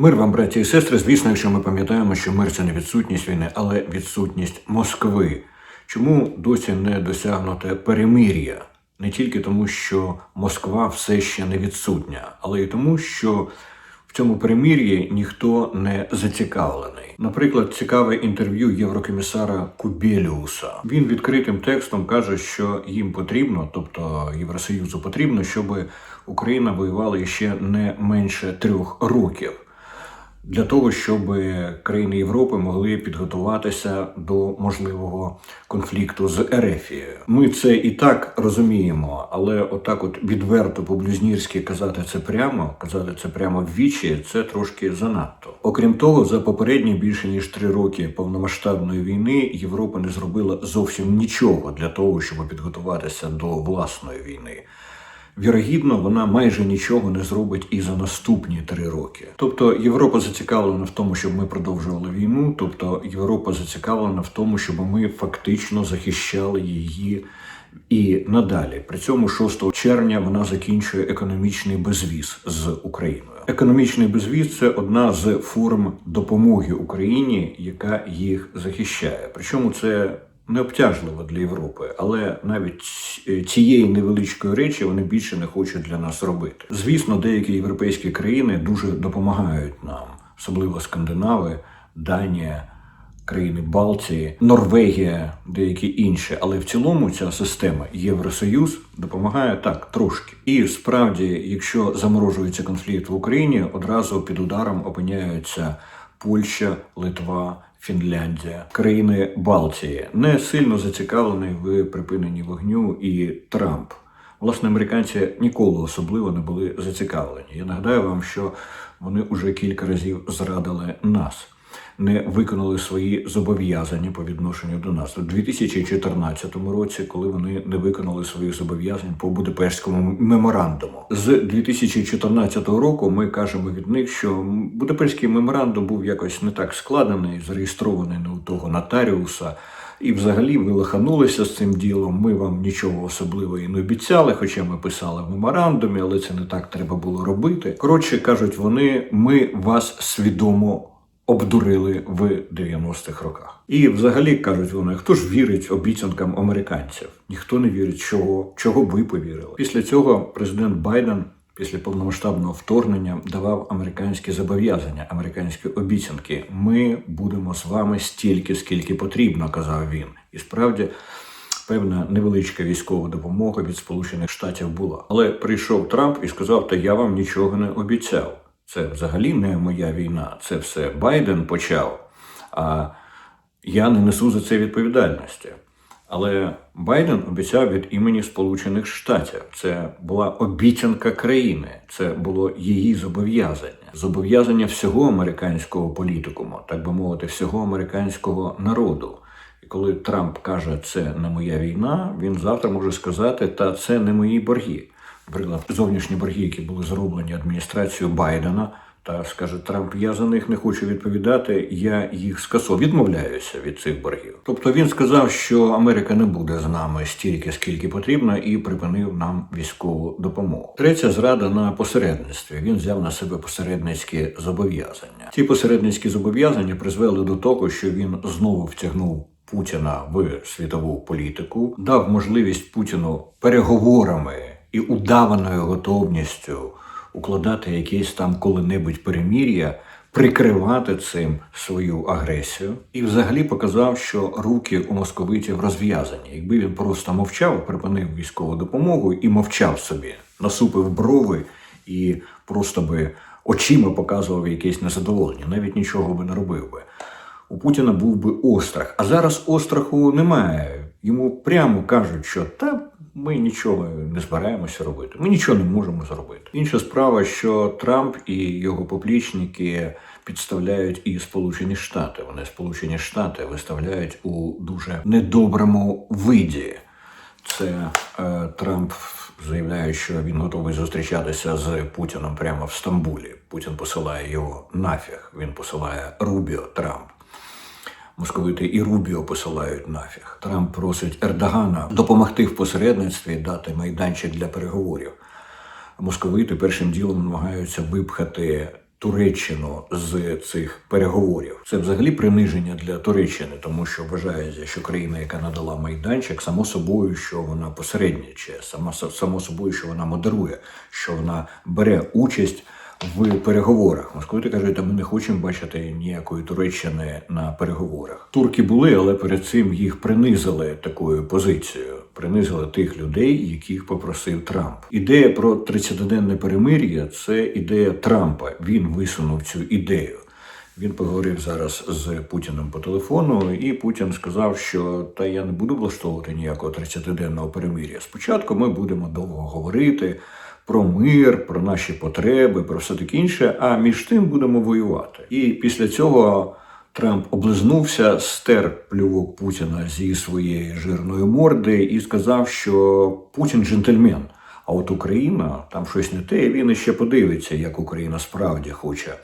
Мир вам, браті і сестри. Звісно, якщо ми пам'ятаємо, що мир це не відсутність війни, але відсутність Москви. Чому досі не досягнуте перемир'я? Не тільки тому, що Москва все ще не відсутня, але й тому, що в цьому перемир'ї ніхто не зацікавлений. Наприклад, цікаве інтерв'ю єврокомісара Кубеліуса. Він відкритим текстом каже, що їм потрібно, тобто Євросоюзу потрібно, щоб Україна воювала ще не менше трьох років для того, щоб країни Європи могли підготуватися до можливого конфлікту з Ерефією. Ми це і так розуміємо, але отак, от відверто по-блюзнірськи казати це прямо, казати це прямо в вічі, це трошки занадто. Окрім того, за попередні більше ніж три роки повномасштабної війни Європа не зробила зовсім нічого для того, щоб підготуватися до власної війни. Вірогідно, вона майже нічого не зробить і за наступні три роки. Тобто Європа зацікавлена в тому, щоб ми продовжували війну. Тобто Європа зацікавлена в тому, щоб ми фактично захищали її і надалі. При цьому 6 червня вона закінчує економічний безвіз з Україною. Економічний безвіз це одна з форм допомоги Україні, яка їх захищає. Причому це необтяжливо для Європи, але навіть цієї невеличкої речі вони більше не хочуть для нас робити. Звісно, деякі європейські країни дуже допомагають нам, особливо скандинави, Данія. Країни Балтії, Норвегія, деякі інші, але в цілому ця система Євросоюз допомагає так трошки. І справді, якщо заморожується конфлікт в Україні, одразу під ударом опиняються Польща, Литва, Фінляндія, країни Балтії не сильно зацікавлений в припиненні вогню і Трамп. Власне, американці ніколи особливо не були зацікавлені. Я нагадаю вам, що вони вже кілька разів зрадили нас, не виконали свої зобов'язання по відношенню до нас у 2014 році, коли вони не виконали своїх зобов'язань по Будапештському меморандуму. З 2014 року ми кажемо від них, що Будапештський меморандум був якось не так складений, зареєстрований не у того нотаріуса. І взагалі ви лоханулися з цим ділом. Ми вам нічого особливого і не обіцяли, хоча ми писали в меморандумі, але це не так треба було робити. Коротше кажуть, вони ми вас свідомо обдурили в 90-х роках. І взагалі кажуть вони, хто ж вірить обіцянкам американців? Ніхто не вірить, чого, чого ви повірили. Після цього президент Байден. Після повномасштабного вторгнення давав американські зобов'язання, американські обіцянки. Ми будемо з вами стільки, скільки потрібно, казав він. І справді певна невеличка військова допомога від Сполучених Штатів була. Але прийшов Трамп і сказав: Та я вам нічого не обіцяв. Це взагалі не моя війна. Це все Байден почав. А я не несу за це відповідальності. Але Байден обіцяв від імені Сполучених Штатів. Це була обіцянка країни, це було її зобов'язання, зобов'язання всього американського політикуму, так би мовити, всього американського народу. І коли Трамп каже, це не моя війна, він завтра може сказати, та це не мої борги. Наприклад, зовнішні борги, які були зроблені адміністрацією Байдена. Та скаже Трамп, я за них не хочу відповідати, я їх скасов, відмовляюся від цих боргів. Тобто він сказав, що Америка не буде з нами стільки, скільки потрібно, і припинив нам військову допомогу. Третя зрада на посередництві. Він взяв на себе посередницькі зобов'язання. Ці посередницькі зобов'язання призвели до того, що він знову втягнув. Путіна в світову політику дав можливість Путіну переговорами і удаваною готовністю укладати якесь там коли-небудь перемір'я, прикривати цим свою агресію, і взагалі показав, що руки у московитів розв'язані. Якби він просто мовчав, припинив військову допомогу і мовчав собі, насупив брови і просто би очима показував якесь незадоволення, навіть нічого би не робив би. У Путіна був би острах, а зараз остраху немає. Йому прямо кажуть, що та ми нічого не збираємося робити. Ми нічого не можемо зробити. Інша справа, що Трамп і його поплічники підставляють і Сполучені Штати. Вони Сполучені Штати виставляють у дуже недоброму виді. Це е, Трамп заявляє, що він готовий зустрічатися з Путіним прямо в Стамбулі. Путін посилає його нафіг. Він посилає Рубіо Трамп. Московити і Рубіо посилають нафіг. Трамп просить Ердогана допомогти в посередництві дати майданчик для переговорів. Московити першим ділом намагаються випхати Туреччину з цих переговорів. Це взагалі приниження для Туреччини, тому що вважається, що країна, яка надала майданчик, само собою, що вона посередничає, само, само собою, що вона модерує, що вона бере участь в переговорах. Московити кажуть, ми не хочемо бачити ніякої Туреччини на переговорах. Турки були, але перед цим їх принизили такою позицією. Принизили тих людей, яких попросив Трамп. Ідея про 30-денне перемир'я це ідея Трампа. Він висунув цю ідею. Він поговорив зараз з Путіним по телефону, і Путін сказав, що та я не буду влаштовувати ніякого 30-денного перемир'я. Спочатку ми будемо довго говорити про мир, про наші потреби, про все таке інше. А між тим будемо воювати. І після цього Трамп облизнувся, стер плювок Путіна зі своєї жирної морди і сказав, що Путін джентльмен. А от Україна там щось не те, і він іще подивиться, як Україна справді хоче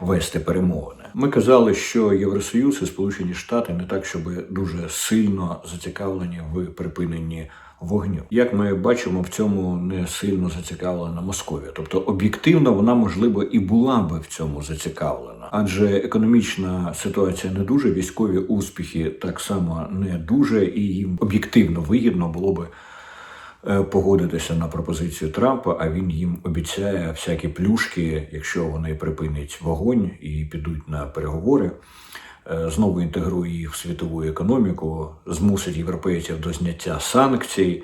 вести перемовини. Ми казали, що Євросоюз і Сполучені Штати не так, щоб дуже сильно зацікавлені в припиненні вогню. Як ми бачимо, в цьому не сильно зацікавлена Московія. Тобто об'єктивно вона можливо і була би в цьому зацікавлена, адже економічна ситуація не дуже, військові успіхи так само не дуже, і їм об'єктивно вигідно було би. Е, погодитися на пропозицію Трампа, а він їм обіцяє всякі плюшки, якщо вони припинять вогонь і підуть на переговори. Е, знову інтегрує їх в світову економіку, змусить європейців до зняття санкцій,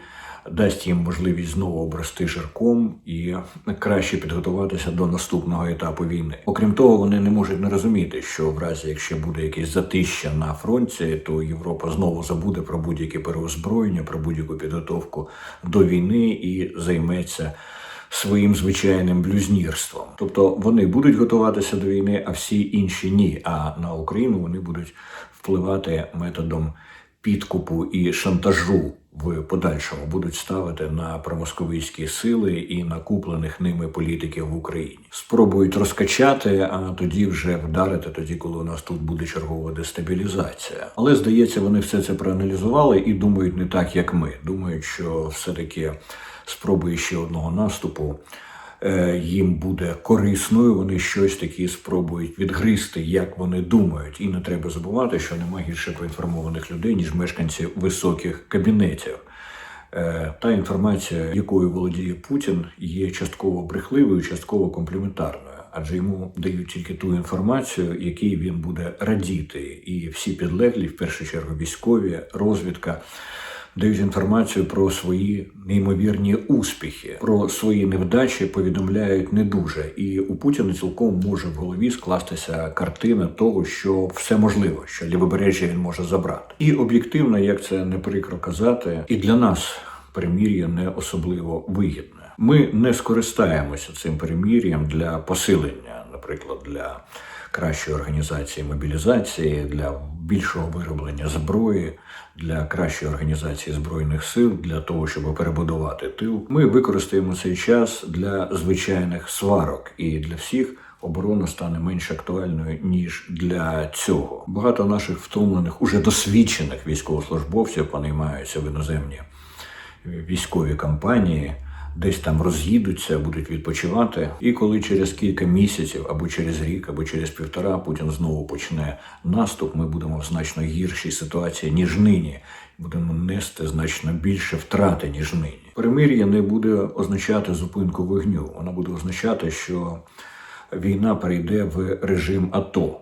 дасть їм можливість знову обрости жирком і краще підготуватися до наступного етапу війни. Окрім того, вони не можуть не розуміти, що в разі, якщо буде якесь затища на фронті, то Європа знову забуде про будь-яке переозброєння, про будь-яку підготовку до війни і займеться своїм звичайним блюзнірством. Тобто вони будуть готуватися до війни, а всі інші ні. А на Україну вони будуть впливати методом підкупу і шантажу. В подальшому будуть ставити на промосковицькі сили і на куплених ними політиків в Україні. Спробують розкачати, а тоді вже вдарити, тоді коли у нас тут буде чергова дестабілізація. Але здається, вони все це проаналізували і думають не так, як ми. Думають, що все таки спроби ще одного наступу їм буде корисною. Вони щось таке спробують відгризти, як вони думають. І не треба забувати, що немає гірше поінформованих людей, ніж мешканці високих кабінетів. Е, та інформація, якою володіє Путін, є частково брехливою, частково компліментарною. Адже йому дають тільки ту інформацію, якій він буде радіти, і всі підлеглі, в першу чергу, військові, розвідка дають інформацію про свої неймовірні успіхи, про свої невдачі повідомляють не дуже. І у Путіна цілком може в голові скластися картина того, що все можливо, що лівобережжя він може забрати. І об'єктивно, як це не прикро казати, і для нас перемір'я не особливо вигідне. Ми не скористаємося цим перемір'ям для посилення, наприклад, для кращої організації мобілізації, для більшого вироблення зброї, для кращої організації збройних сил, для того, щоб перебудувати тил. Ми використаємо цей час для звичайних сварок і для всіх. Оборона стане менш актуальною ніж для цього. Багато наших втомлених, уже досвідчених військовослужбовців вони маються в іноземні військові кампанії десь там роз'їдуться, будуть відпочивати. І коли через кілька місяців, або через рік, або через півтора Путін знову почне наступ, ми будемо в значно гіршій ситуації ніж нині. Будемо нести значно більше втрати ніж нині. Перемир'я не буде означати зупинку вогню. Вона буде означати, що війна перейде в режим АТО.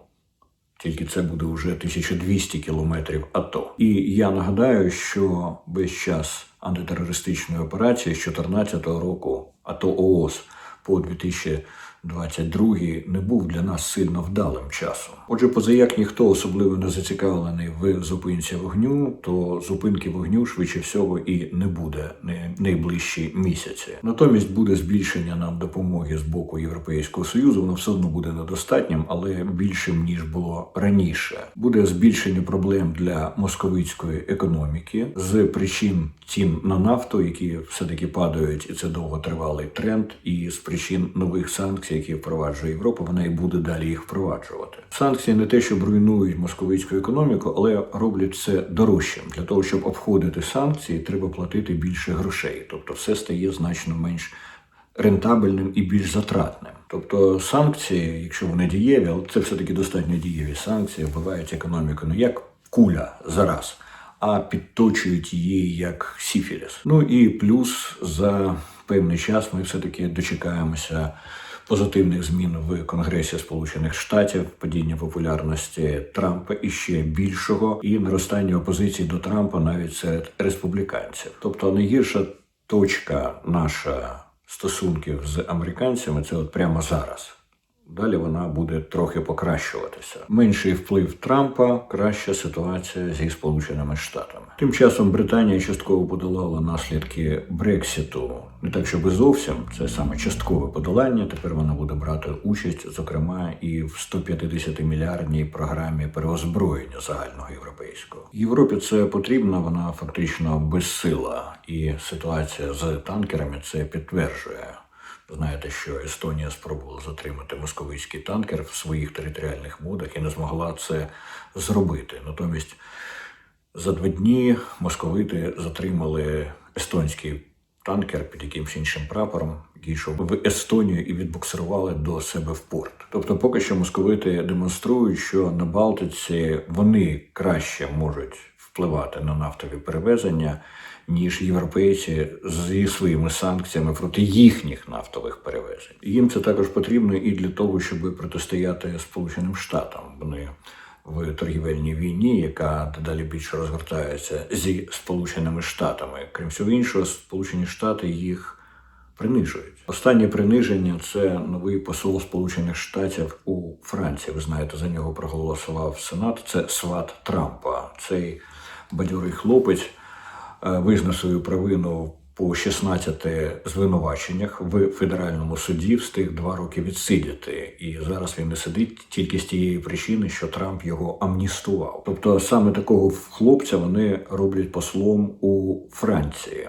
Тільки це буде вже 1200 кілометрів АТО. І я нагадаю, що весь час антитерористичної операції з 2014 року АТО ООС по 2000 22-й не був для нас сильно вдалим часом. Отже, позаяк ніхто особливо не зацікавлений в зупинці вогню, то зупинки вогню швидше всього і не буде найближчі місяці. Натомість буде збільшення нам допомоги з боку Європейського союзу. Воно все одно буде недостатнім, але більшим ніж було раніше. Буде збільшення проблем для московицької економіки з причин цін на нафту, які все таки падають, і це довготривалий тренд, і з причин нових санкцій які впроваджує Європа, вона і буде далі їх впроваджувати. Санкції не те, щоб руйнують московицьку економіку, але роблять це дорожчим. Для того щоб обходити санкції, треба платити більше грошей, тобто все стає значно менш рентабельним і більш затратним. Тобто санкції, якщо вони дієві, але це все-таки достатньо дієві санкції, вбивають економіку не як куля зараз, а підточують її як сіфіліс. Ну і плюс за певний час ми все-таки дочекаємося позитивних змін в Конгресі Сполучених Штатів, падіння популярності Трампа і ще більшого, і наростання опозиції до Трампа навіть серед республіканців. Тобто найгірша точка наша стосунків з американцями це от прямо зараз. Далі вона буде трохи покращуватися. Менший вплив Трампа, краща ситуація зі Сполученими Штатами. Тим часом Британія частково подолала наслідки Брексіту. Не так, щоб зовсім це саме часткове подолання. Тепер вона буде брати участь, зокрема, і в 150 мільярдній програмі переозброєння загального європейського. Європі це потрібно, вона фактично безсила, і ситуація з танкерами це підтверджує. Знаєте, що Естонія спробувала затримати московицький танкер в своїх територіальних водах і не змогла це зробити. Натомість за два дні московити затримали естонський танкер під якимось іншим прапором, який йшов в Естонію і відбуксирували до себе в порт. Тобто, поки що московити демонструють, що на Балтиці вони краще можуть впливати на нафтові перевезення, ніж європейці зі своїми санкціями проти їхніх нафтових перевезень. Їм це також потрібно і для того, щоб протистояти Сполученим Штатам. Вони в торгівельній війні, яка дедалі більше розгортається зі Сполученими Штатами. Крім всього іншого, Сполучені Штати їх принижують. Останнє приниження це новий посол Сполучених Штатів у Франції. Ви знаєте, за нього проголосував Сенат. Це сват Трампа. Цей бадьорий хлопець визнав свою провину по 16 звинуваченнях в федеральному суді, встиг два роки відсидіти. І зараз він не сидить тільки з тієї причини, що Трамп його амністував. Тобто саме такого хлопця вони роблять послом у Франції.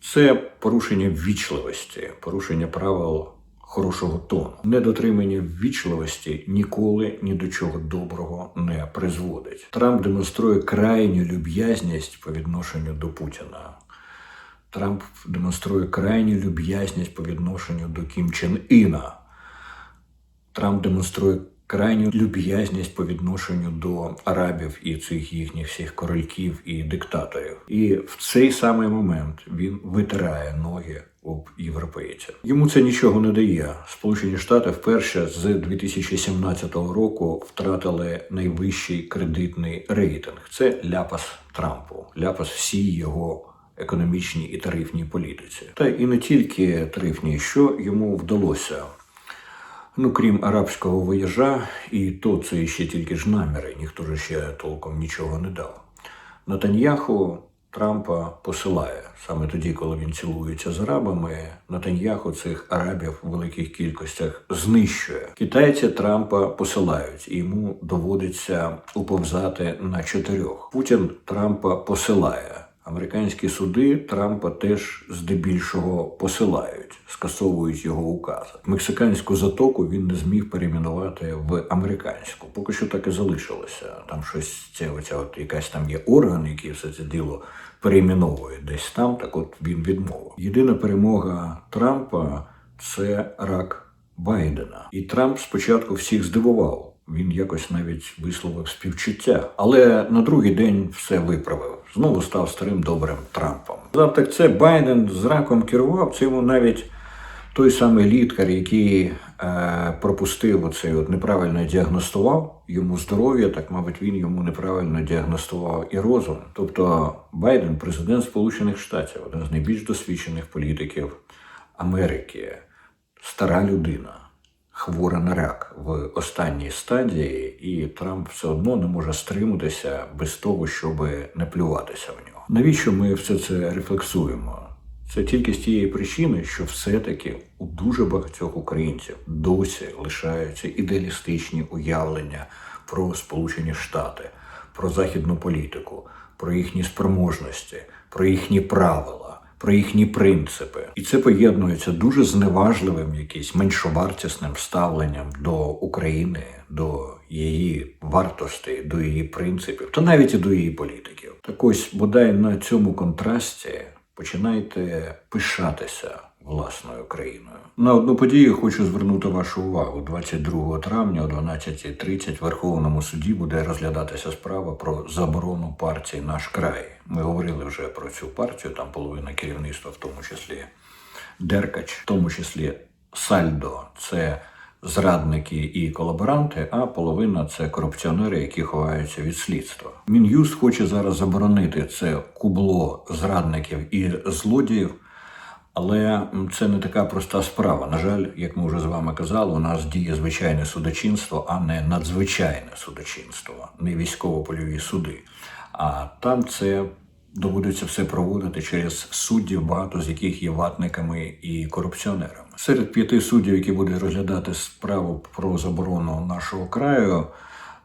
Це порушення ввічливості, порушення правил хорошого тону. Недотримання ввічливості ніколи ні до чого доброго не призводить. Трамп демонструє крайню люб'язність по відношенню до Путіна. Трамп демонструє крайню люб'язність по відношенню до Кім Чен Іна. Трамп демонструє крайню люб'язність по відношенню до арабів і цих їхніх всіх корольків і диктаторів. І в цей самий момент він витирає ноги об європейців. Йому це нічого не дає. Сполучені Штати вперше з 2017 року втратили найвищий кредитний рейтинг. Це ляпас Трампу, ляпас всій його економічній і тарифній політиці. Та і не тільки тарифній, що йому вдалося. Ну, крім арабського виїжджа, і то це ще тільки ж наміри, ніхто ж ще толком нічого не дав. Натаньяху Трампа посилає саме тоді, коли він цілується з арабами. Натаньяху цих арабів в великих кількостях знищує. Китайці Трампа посилають, і йому доводиться уповзати на чотирьох. Путін Трампа посилає. Американські суди Трампа теж здебільшого посилають, скасовують його укази. Мексиканську затоку він не зміг перейменувати в американську. Поки що так і залишилося. Там щось це оця от якась там є орган, який все це діло перейменовує десь там. Так от він відмовив. Єдина перемога Трампа це рак Байдена. І Трамп спочатку всіх здивував. Він якось навіть висловив співчуття, але на другий день все виправив. Знову став старим добрим Трампом. Сказав, так це Байден з раком керував. Це йому навіть той самий лікар, який е, пропустив оцей от неправильно діагностував йому здоров'я, так мабуть, він йому неправильно діагностував і розум. Тобто Байден, президент Сполучених Штатів, один з найбільш досвідчених політиків Америки, стара людина хвора на рак в останній стадії, і Трамп все одно не може стриматися без того, щоб не плюватися в нього. Навіщо ми все це рефлексуємо? Це тільки з тієї причини, що все-таки у дуже багатьох українців досі лишаються ідеалістичні уявлення про Сполучені Штати, про західну політику, про їхні спроможності, про їхні правила про їхні принципи, і це поєднується дуже зневажливим, якийсь меншовартісним ставленням до України, до її вартостей, до її принципів, та навіть і до її політиків. Так ось бодай на цьому контрасті починайте пишатися власною країною. На одну подію хочу звернути вашу увагу. 22 травня о 12.30 в Верховному суді буде розглядатися справа про заборону партії Наш край. Ми говорили вже про цю партію, там половина керівництва, в тому числі Деркач, в тому числі Сальдо. Це зрадники і колаборанти, а половина це корупціонери, які ховаються від слідства. Мін'юст хоче зараз заборонити це кубло зрадників і злодіїв. Але це не така проста справа. На жаль, як ми вже з вами казали, у нас діє звичайне судочинство, а не надзвичайне судочинство, не військово-польові суди. А там це доводиться все проводити через суддів, багато з яких є ватниками і корупціонерами. Серед п'яти суддів, які будуть розглядати справу про заборону нашого краю,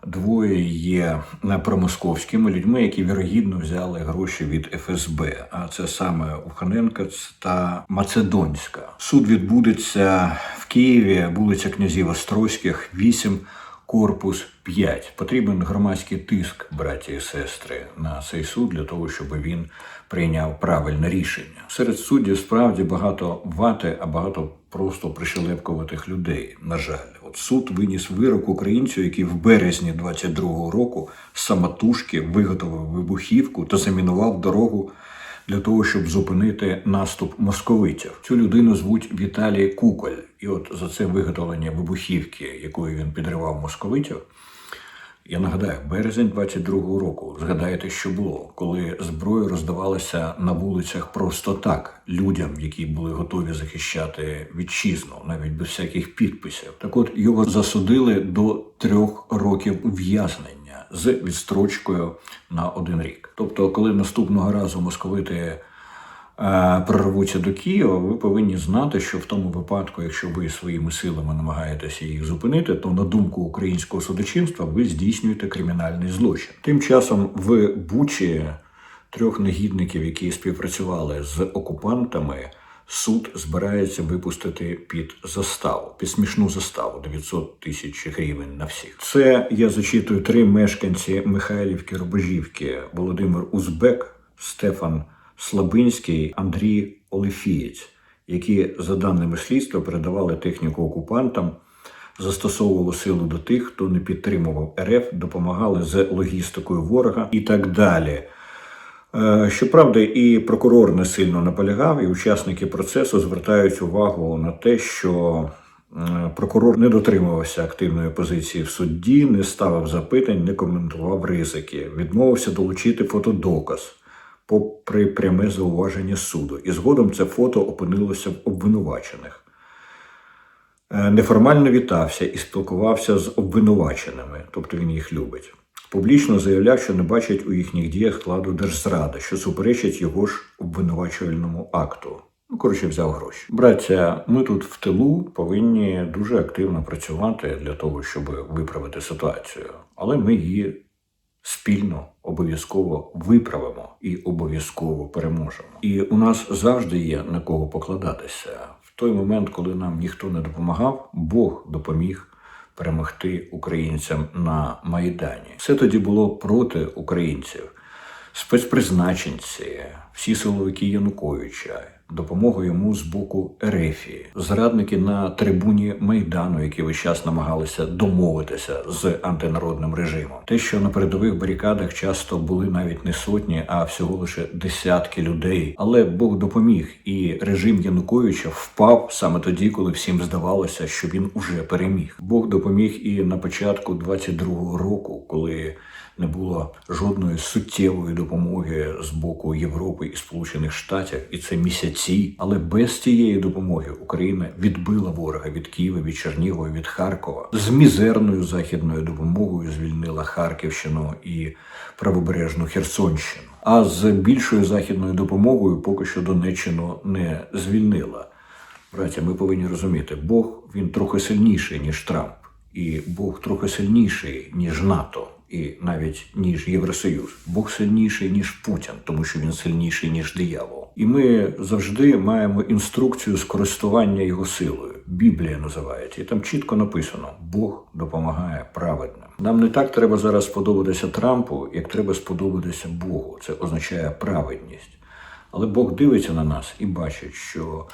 Двоє є промосковськими людьми, які вірогідно взяли гроші від ФСБ. А це саме Уханенка та Macedонська. Суд відбудеться в Києві, вулиця князів Острозьких, 8, корпус 5. Потрібен громадський тиск, браті і сестри, на цей суд для того, щоб він прийняв правильне рішення. Серед суддів справді багато вати, а багато просто пришелепкуватих людей. На жаль, от суд виніс вирок українцю, який в березні 22-го року самотужки виготовив вибухівку та замінував дорогу для того, щоб зупинити наступ московитів. Цю людину звуть Віталій Куколь. І от за це виготовлення вибухівки, якою він підривав московитів. Я нагадаю, березень 22-го року. Згадайте, що було, коли зброю роздавалася на вулицях просто так людям, які були готові захищати вітчизну, навіть без всяких підписів. Так от його засудили до трьох років ув'язнення з відстрочкою на один рік. Тобто, коли наступного разу московити прорвуться до Києва, ви повинні знати, що в тому випадку, якщо ви своїми силами намагаєтеся їх зупинити, то на думку українського судочинства ви здійснюєте кримінальний злочин. Тим часом в Бучі трьох негідників, які співпрацювали з окупантами. Суд збирається випустити під заставу, під смішну заставу 900 тисяч гривень на всіх. Це я зачитую три мешканці Михайлівки Рубежівки: Володимир Узбек, Стефан Слабинський, Андрій Олефієць, які, за даними слідства, передавали техніку окупантам, застосовували силу до тих, хто не підтримував РФ, допомагали з логістикою ворога і так далі. Е, Щоправда, і прокурор не сильно наполягав, і учасники процесу звертають увагу на те, що е, прокурор не дотримувався активної позиції в судді, не ставив запитань, не коментував ризики, відмовився долучити фотодоказ, попри пряме зауваження суду. І згодом це фото опинилося в обвинувачених. Е, Неформально вітався і спілкувався з обвинуваченими, тобто він їх любить. Публічно заявляв, що не бачить у їхніх діях складу держзради, що суперечить його ж обвинувачувальному акту. Ну, коротше, взяв гроші. Браття, ми тут в тилу повинні дуже активно працювати для того, щоб виправити ситуацію, але ми її спільно обов'язково виправимо і обов'язково переможемо. І у нас завжди є на кого покладатися. В той момент, коли нам ніхто не допомагав, Бог допоміг перемогти українцям на Майдані. Все тоді було проти українців. Спецпризначенці, всі силовики Януковича, допомога йому з боку Ерефії, зрадники на трибуні Майдану, які весь час намагалися домовитися з антинародним режимом. Те, що на передових барикадах часто були навіть не сотні, а всього лише десятки людей. Але Бог допоміг, і режим Януковича впав саме тоді, коли всім здавалося, що він уже переміг. Бог допоміг і на початку 22-го року, коли не було жодної суттєвої допомоги з боку Європи і Сполучених Штатів, і це місяці. Але без цієї допомоги Україна відбила ворога від Києва, від Чернігова, від Харкова. З мізерною західною допомогою звільнила Харківщину і правобережну Херсонщину. А з більшою західною допомогою поки що Донеччину не звільнила. Браття, ми повинні розуміти, Бог він трохи сильніший, ніж Трамп, і Бог трохи сильніший, ніж НАТО, і навіть ніж Євросоюз. Бог сильніший, ніж Путін, тому що він сильніший, ніж диявол. І ми завжди маємо інструкцію з користування його силою. Біблія називається, і там чітко написано: Бог допомагає праведним. Нам не так треба зараз сподобатися Трампу, як треба сподобатися Богу. Це означає праведність. Але Бог дивиться на нас і бачить, що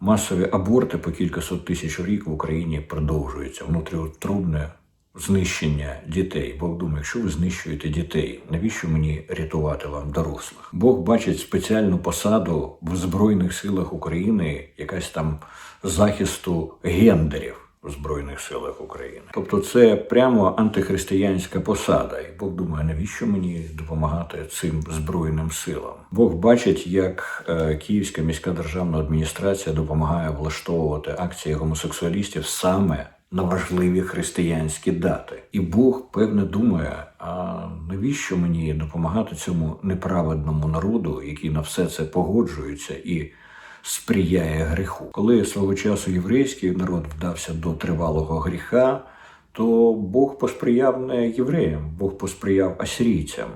масові аборти по кількасот тисяч рік в Україні продовжуються. Внутріутробне знищення дітей. Бог думає, якщо ви знищуєте дітей, навіщо мені рятувати вам дорослих? Бог бачить спеціальну посаду в Збройних силах України, якась там захисту гендерів. В Збройних силах України, тобто це прямо антихристиянська посада, і Бог думає, навіщо мені допомагати цим збройним силам? Бог бачить, як е, Київська міська державна адміністрація допомагає влаштовувати акції гомосексуалістів саме на важливі християнські дати. І Бог, певне, думає: а навіщо мені допомагати цьому неправедному народу, який на все це погоджується і сприяє греху? Коли свого часу єврейський народ вдався до тривалого гріха, то Бог посприяв не євреям, Бог посприяв асирійцям.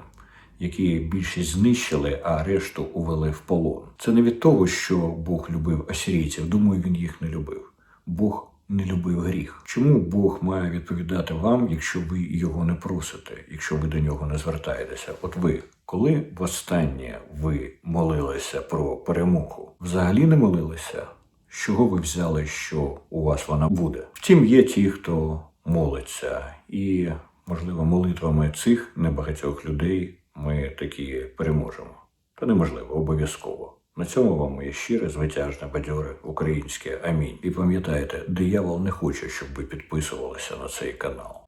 Які більшість знищили, а решту увели в полон. Це не від того, що Бог любив асирійців. Думаю, він їх не любив. Бог не любив гріх. Чому Бог має відповідати вам, якщо ви його не просите, якщо ви до нього не звертаєтеся? От ви, коли востаннє ви молилися про перемогу, взагалі не молилися? З чого ви взяли, що у вас вона буде? Втім, є ті, хто молиться, і, можливо, молитвами цих небагатьох людей ми такі переможемо. Та неможливо, обов'язково. На цьому вам моє щире, звитяжне, бадьоре українське амінь. І пам'ятайте, диявол не хоче, щоб ви підписувалися на цей канал.